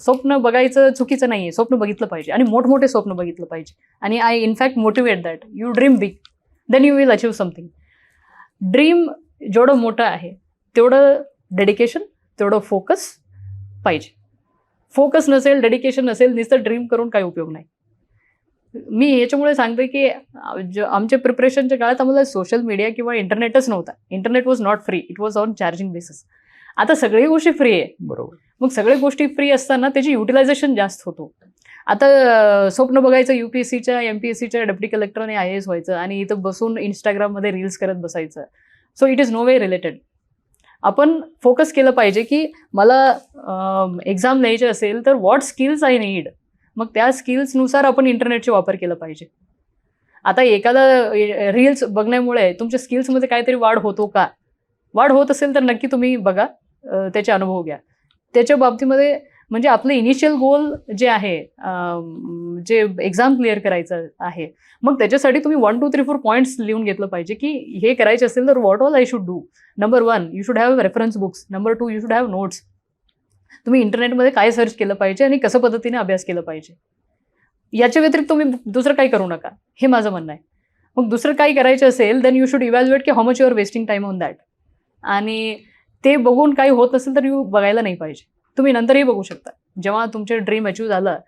स्वप्न बघायचं चुकीचं नाहीये स्वप्न बघितलं पाहिजे आणि मोठमोठे स्वप्न बघितलं पाहिजे. आणि I in fact motivate that you dream big then you will achieve something dream जेवढं मोठं आहे तेवढं डेडिकेशन तेवढं फोकस पाहिजे. फोकस नसेल डेडिकेशन नसेल नुसतं ड्रीम करून काही उपयोग नाही. मी याच्यामुळे सांगते की आमच्या प्रिपरेशनच्या काळात आम्हाला सोशल मीडिया किंवा इंटरनेटच नव्हता. Internet was not free it was on charging basis आता सगळी गोष्टी फ्री आहे. बरोबर. मग सगळ्या गोष्टी फ्री असताना त्याची युटिलायझेशन जास्त होतो. आता स्वप्न बघायचं युपीएससीच्या एमपीएससीच्या डेप्टी कलेक्टर आणि आय एस व्हायचं आणि इथं बसून इंस्टाग्राममध्ये रील्स करत बसायचं. So it is no way related आपण फोकस केलं पाहिजे की मला एक्झाम द्यायची असेल तर व्हॉट स्किल्स आय नीड मग त्या स्किल्सनुसार आपण इंटरनेटचे वापर केला पाहिजे. आता एखादा रील्स बघण्यामुळे तुमच्या स्किल्समध्ये काहीतरी वाढ होतो का? वाढ होत असेल तर नक्की तुम्ही बघा. त्याचे अनुभव घ्या. त्याच्या बाबतीमध्ये म्हणजे आपलं इनिशियल गोल जे आहे जे एक्झाम क्लिअर करायचं आहे मग त्याच्यासाठी तुम्ही one two three four points लिहून घेतलं पाहिजे की हे करायचे असेल तर what all I should do number one you should have reference books number two you should have notes तुम्ही इंटरनेटमध्ये काय सर्च केलं पाहिजे आणि कसं पद्धतीने अभ्यास केला पाहिजे? याच्या व्यतिरिक्त तुम्ही दुसरं काही करू नका. हे माझं म्हणणं आहे. मग दुसरं काही करायचं असेल देन यू शुड इव्हॅल्युएट की how much your wasting time on that आणि ते बघून काही होत नसेल तर यू बघायला नाही पाहिजे. तुम्ही नंतरही बघू शकता. जेव्हा तुमचे ड्रीम अचीव झालं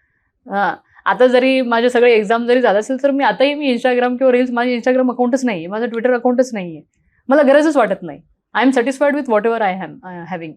हां आता जरी माझे सगळे एक्झाम जरी झालं असेल तर मी आताही मी इंस्टाग्राम किंवा रील्स माझे इंस्टाग्राम अकाउंटच नाही आहे माझं ट्विटर अकाउंटच नाही आहे मला गरजच वाटत नाही. I am satisfied with whatever I am having